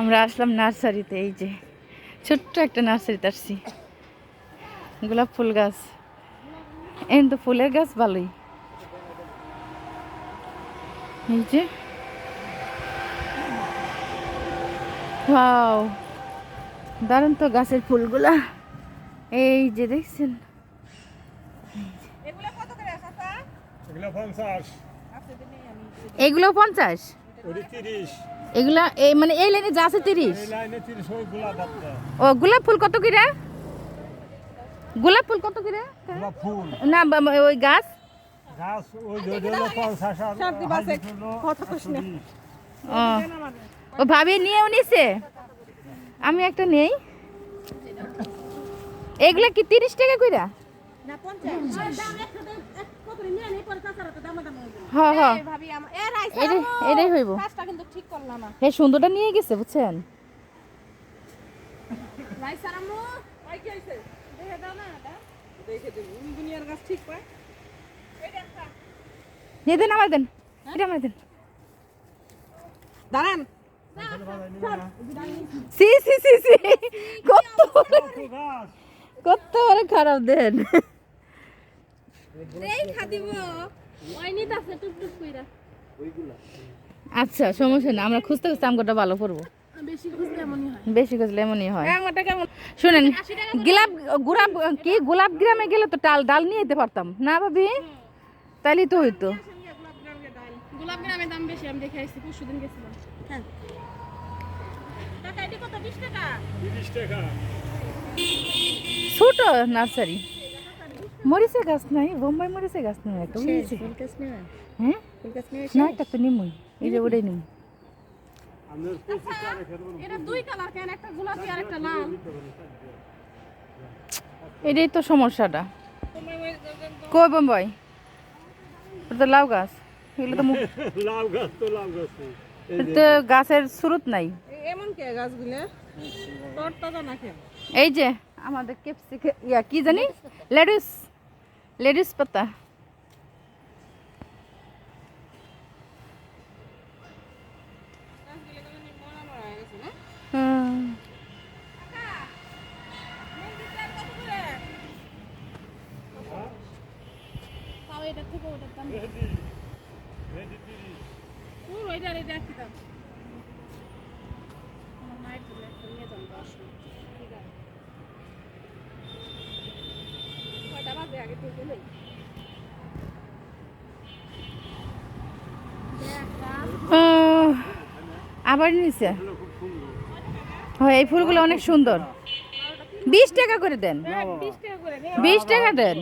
আমরা আসলাম নার্সারিতে, এই যে ছোট্ট একটা নার্সারিতে আসছি। গোলাপ ফুল গাছ। এই তো ফুলের গাছ ভালোই। এই যে ওয়াও দারুণ তো গাছের ফুলগুলা। এই যে দেখছেন। এগুলো পঞ্চাশ। এগুলো তিরিশ। এগুলা এই মানে এই লাইনে যা আছে তিরিশ? ও গোলাপ ফুল কত করে? গোলাপ ফুল কত করে? গোলাপ ফুল। না ওই গাছ? ওই পঞ্চাশ বিশ। ও ভাবি নিয়েও নিছে? আমি একটা নেই। এগুলা কি তিরিশ টাকা কইরা? হ্যাঁ হ্যাঁ ভাবি আমার এ রাইসা এটাই এটাই হইব। কাজটা কিন্তু ঠিক করলাম না। হে সুন্দরটা নিয়ে গেছে বুঝছেন? দেন আমার দেন। এটা আমার দেন। দাঁড়ান। সি সি সি সি। কত কত বড় খারাপ দেন। আচ্ছা সমস্যা না আমরা খুঁজতে খুঁজতে আমগোটা ভালো করব। বেশি খুঁজলে এমনই হয়। শুনেন, গোলাপ গোলাপ, কি গোলাপ গ্রামে গেলে তো ডাল ডাল নিয়ে যেতে পারতাম। না ভাবি? তাইলে তো হইতো। গোলাপ গ্রামের দাম বেশি আমি দেখে আসছি পরশু দিন গেছিলাম। হ্যাঁ। টাকা এটি কত? বিশ টাকা? তিরিশ টাকা। ছোট নার্সারি। মরিচের গাছ নাই বোম্বাই মরিচের গাছ নাই একটা বুঝেছি হ্যাঁ? না একটা তো নিমুই এই যে ওটাই নিমু একটা এটাই তো সমস্যাটা। কই বোম্বাই? ওটা লাউ গাছ। এগুলো তো লাউ গাছ তো লাউ গাছ তো। গাছের স্রোত নাই। এমন কে গাছগুলো তোর না কেন এই যে আমাদের ক্যাপসিকে ইয়া কি জানি? লেডিস। লেডিস পাতা। হুম। তাও এটা থেকে ওটার দাম পুরো ওইটা রেডি রাখি দাও আমার মায়ের জন্য একটা নিয়ে যান দশ ঠিক আছে কয়টা বাজে আগে থেকে নেই আবার নিচে হয় এই ফুলগুলো অনেক সুন্দর। বিশ টাকা করে দেন। বিশ টাকা করে নে বিশ টাকা দেন।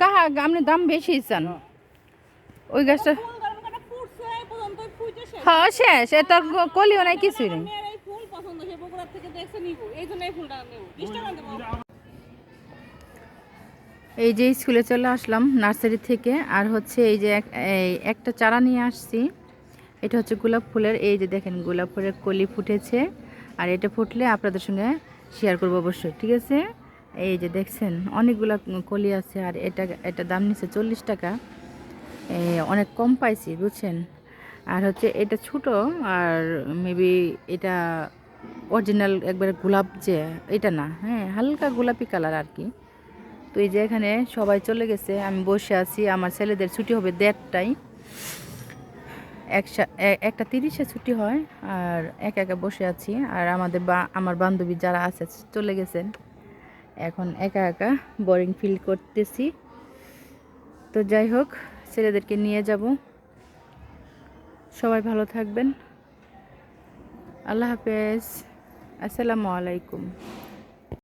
কাহা আপনি দাম বেশি চান। ওই গাছটা হ্যাঁ শেষ এটা গ- কলিও নাই কিছুই নেই। এই যে স্কুলে চলে আসলাম নার্সারি থেকে আর হচ্ছে এই যে একটা চারা নিয়ে আসছি। এটা হচ্ছে গোলাপ ফুলের এই যে দেখেন গোলাপ ফুলের কলি ফুটেছে। আর এটা ফুটলে আপনাদের সঙ্গে শেয়ার করব অবশ্যই ঠিক আছে? এই যে দেখছেন অনেকগুলা কলি আছে আর এটা এটা দাম নিচ্ছে চল্লিশ টাকা। এ, অনেক কম পাইছি, বুঝছেন? আর হচ্ছে এটা ছোট, আর মেবি এটা অরিজিনাল একবারে গোলাপ যে, এটা না হ্যাঁ হালকা গোলাপি কালার আর কি। তো এই যে এখানে সবাই চলে গেছে, আমি বসে আছি, আমার ছেলেদের ছুটি হবে দেড়টায়। একসা একটা তিরিশে ছুটি হয়, আর একা একা বসে আছি, আর আমাদের বা, আমার বান্ধবী যারা আছে, চলে গেছেন। এখন একা একা বোরিং ফিল করতেছি। তো যাই হোক ছেলেদেরকে নিয়ে যাব। সবাই ভালো থাকবেন। আল্লাহ হাফেজ। আসসালামু আলাইকুম।